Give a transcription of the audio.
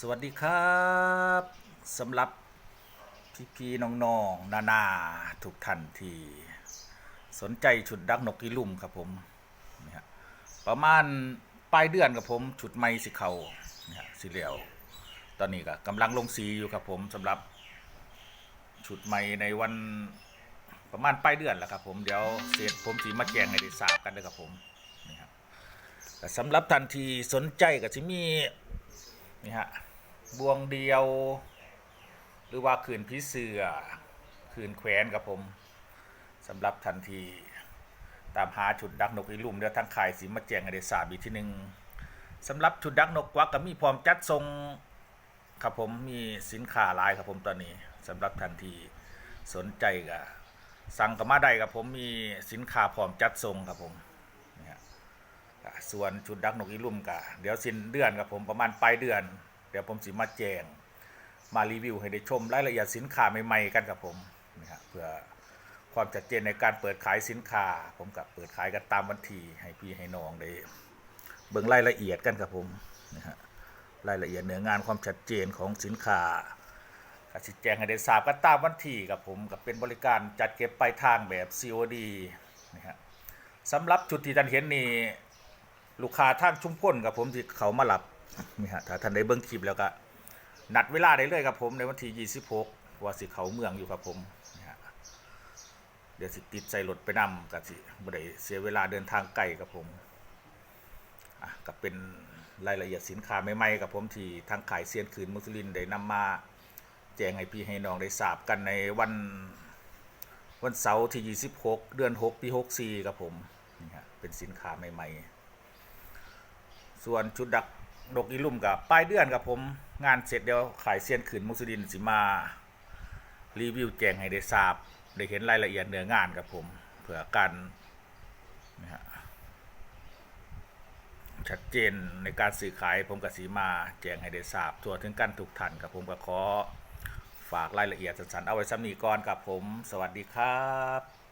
สวัสดีครับสำหรับพี่ๆน้องๆนานาทุกท่านที่สนใจชุดดักนกอีลุ่มครับผมนี่ฮะประมาณปลายเดือนครับผมชุดไม้สิเขานี่ฮะสีเหลียว ตอนนี้ก็กำลังลงสีอยู่ครับผมสำหรับชุดไม้ในวันประมาณปลายเดือนแหละครับผมเดี๋ยวเสร็จผมสีมาแจงให้ได้ทราบกันเลยครับผมนี่ครับแต่สำหรับท่านที่สนใจก็จะมี นี่ฮะบวงเดียว หรือว่าขืนพิเสือขืนแขวนครับผมสำหรับทันที ตามหาชุดดักนกอีลุ่มเดี๋ยวทางขายสีมาแจงให้ได้ทราบีที่หนึ่งสำหรับชุดดักนกกวักก็มีพร้อมจัดทรงครับผมมีสินค้าหลายครับผมตอนนี้สำหรับทันทีสนใจก็สั่งก็มาได้ครับผมมีสินค้าพร้อมจัดทรงครับผม ส่วนชุดดักนกอีลุ่มกะเดี๋ยวสิ้นเดือนครับผมประมาณปลายเดือน เดี๋ยวผมสิมาแจงมารีวิวให้ได้ชมรายละเอียดสินค้าใหม่ๆกันครับผมนะฮะเพื่อความชัดเจนในการเปิดขายสินค้า ผมกับเปิดขายกันตามวันที่ให้พี่ให้น้องได้เบิ่งรายละเอียดกันครับผมนะฮะรายละเอียดเนื้องานความชัดเจนของสินค้าก็สิแจ้งให้ได้ทราบกันตามวันที่ครับผมกับเป็นบริการจัดเก็บปลายทางแบบ COD นะฮะสำหรับชุดที่ท่านเห็นนี่ ลูกค้าทางชุมพลกับผมที่เขามาหลับนี่ฮะถ้าท่านได้เบิ่งคลิปแล้วก็นัดเวลาได้เลยครับผมในวันที่26ว่าสิเขาเมืองอยู่ครับผมนี่ฮะเดี๋ยวสิติดใส่รถไปนำกับสิบ่ได้เสียเวลาเดินทางไกลครับผมอะก็เป็นรายละเอียดสินค้าใหม่ๆกับผมที่ทางขายเซียนคืนมุสลินได้นำมาแจ้งให้พี่ให้น้องได้ทราบกันในวันวันเสาร์ที่ 26 เดือน 6 ปี 64 ครับผมนี่ฮะเป็นสินค้าใหม่ ๆ ส่วนชุดดักดกอีลุ่มกับปลายเดือนกับผมงานเสร็จเดี๋ยวขายเซียนขืนมุสลินสิมา รีวิวแจงให้ได้ทราบ ได้เห็นรายละเอียดเนื้องานกับผมเพื่อกันนะฮะชัดเจนในการสื่อขายผมกับสีมาแจงให้ได้ทราบทั่วถึงกันทุกท่านกับผมก็ขอฝากรายละเอียดสั้นๆเอาไว้สำนีก่อนกับผม สวัสดีครับ